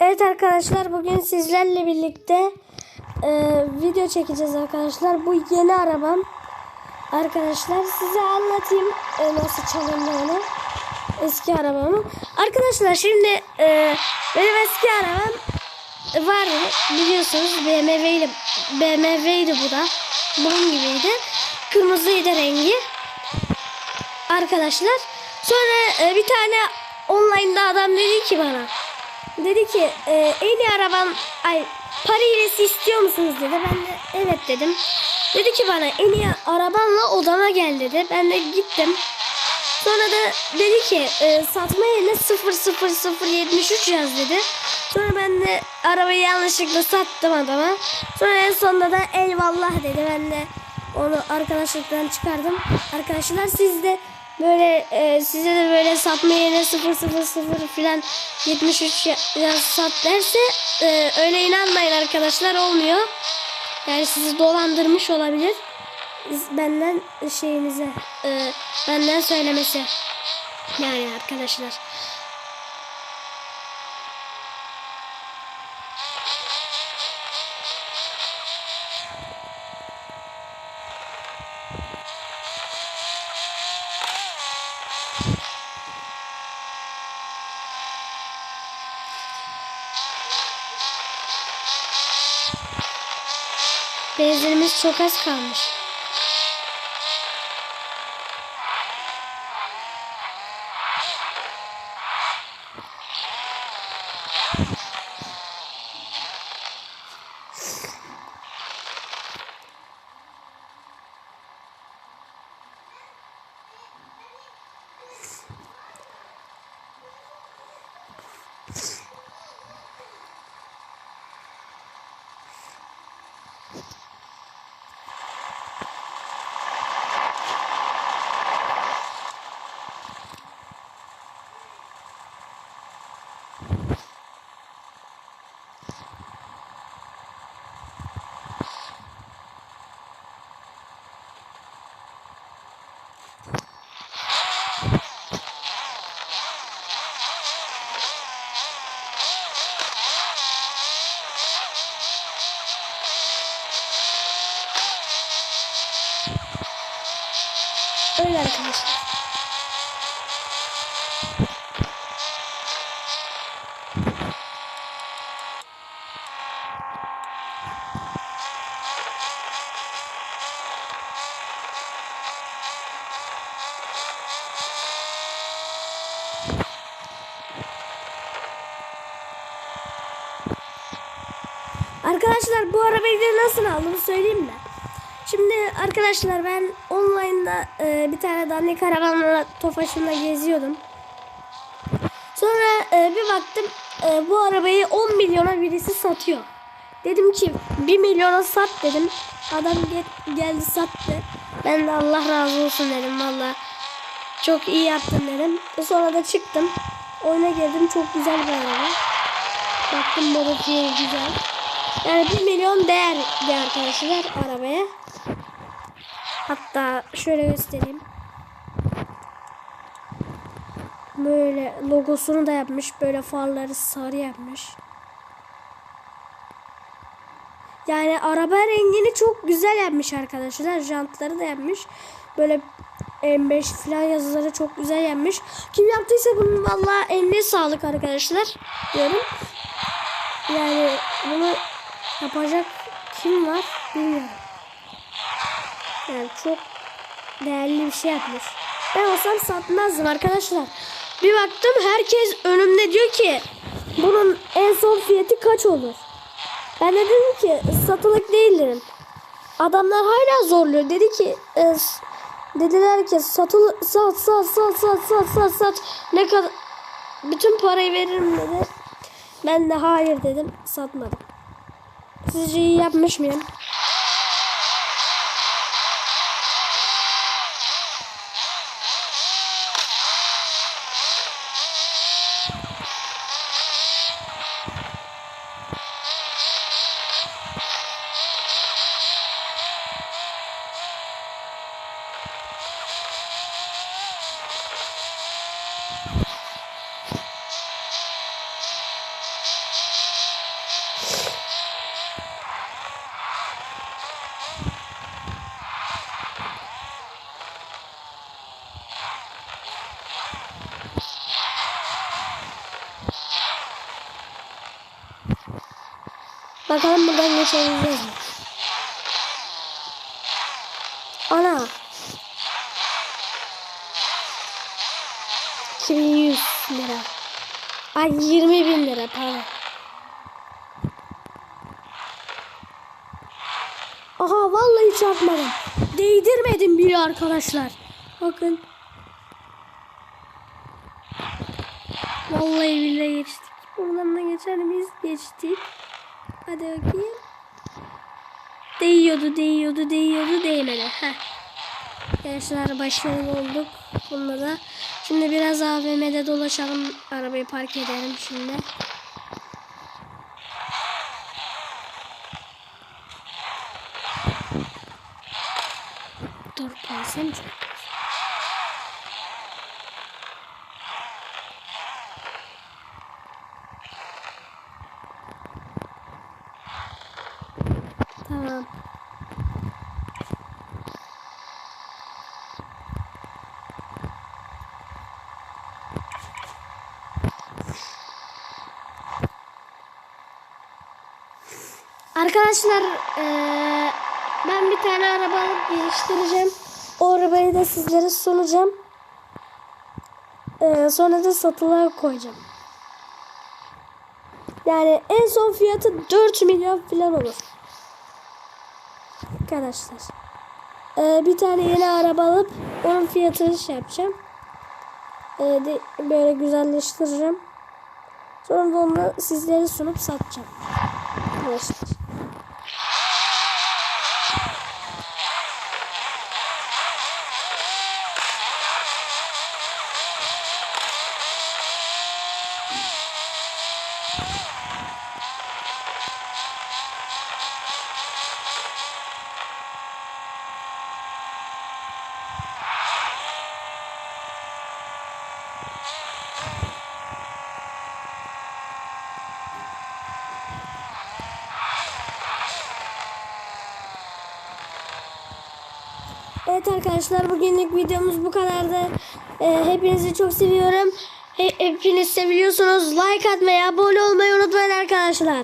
Evet arkadaşlar bugün sizlerle birlikte e, video çekeceğiz arkadaşlar. Bu yeni arabam. Arkadaşlar size anlatayım e, nasıl çalındığını. Eski arabamı. Arkadaşlar şimdi e, benim eski arabam vardı biliyorsunuz BMW'ydi. BMW'ydi bu da. Bunun gibiydi. Kırmızıydı rengi. Arkadaşlar sonra e, bir tane online'da adam dedi ki bana dedi ki e, en iyi araban ay para hilesi istiyor musunuz dedi. Ben de evet dedim. Dedi ki bana en iyi arabanla odama gel dedi. Ben de gittim. Sonra da dedi ki e, satma yerine 00073 yaz dedi. Sonra ben de arabayı yanlışlıkla sattım adama. Sonra en sonunda da eyvallah dedi. Ben de onu arkadaşlıktan çıkardım. Arkadaşlar siz de böyle e, size de böyle satma yerine 000 filan 73 ya- sat derse e, öyle inanmayın arkadaşlar olmuyor. Yani sizi dolandırmış olabilir. Benden şeyinize e, benden söylemesi. Yani arkadaşlar. Benzinimiz çok az kalmış. Öyle arkadaşlar. Arkadaşlar bu arabayı da nasıl aldım söyleyeyim mi? Şimdi arkadaşlar ben online'da e, bir tane dandik arabanla Tofaş'ımla geziyordum. Sonra e, bir baktım e, bu arabayı 10 milyona birisi satıyor. Dedim ki 1 milyona sat dedim. Adam gel- geldi sattı. Ben de Allah razı olsun dedim valla. Çok iyi yaptın dedim. Sonra da çıktım. Oyuna girdim. Çok güzel bir araba. Baktım modifiye güzel. Yani 1 milyon değer de arkadaşlar arabaya. Hatta şöyle göstereyim. Böyle logosunu da yapmış. Böyle farları sarı yapmış. Yani araba rengini çok güzel yapmış arkadaşlar. Jantları da yapmış. Böyle M5 falan yazıları çok güzel yapmış. Kim yaptıysa bunun valla eline sağlık arkadaşlar diyorum. Yani bunu yapacak kim var bilmiyorum. Yani çok değerli bir şey yapmış. Ben olsam satmazdım arkadaşlar. Bir baktım herkes önümde diyor ki bunun en son fiyatı kaç olur? Ben de dedim ki satılık değil. Adamlar hala zorluyor. Dedi ki e, dediler ki satılı sat sat sat sat sat sat sat ne kadar bütün parayı veririm dedi. Ben de hayır dedim satmadım. Sizce iyi yapmış mıyım? Bakalım buradan geçebileceğiz mi? Ana. 2100 lira. Ay 20 bin lira pardon. Aha vallahi çarpmadım. Değdirmedim bile arkadaşlar. Bakın. Vallahi billahi geçtik. Buradan da geçer miyiz? Geçtik. Hadi bakayım. Değiyordu, değiyordu, değiyordu, değmedi. Heh. Gençler başarılı olduk. Bunda da. Şimdi biraz AVM'de dolaşalım. Arabayı park edelim şimdi. Dur polise mi Tamam. Arkadaşlar eee, ben bir tane araba alıp geliştireceğim. O arabayı da sizlere sunacağım. Eee, sonra da satılığa koyacağım. Yani en son fiyatı 4 milyon falan olur. Arkadaşlar. Eee, bir tane yeni araba alıp onun fiyatını şey yapacağım. Eee, de, böyle güzelleştireceğim. Sonra da onu sizlere sunup satacağım. Arkadaşlar. Evet arkadaşlar bugünlük videomuz bu kadardı. Ee, hepinizi çok seviyorum. He- hepiniz seviyorsunuz. Like atmayı, abone olmayı unutmayın arkadaşlar.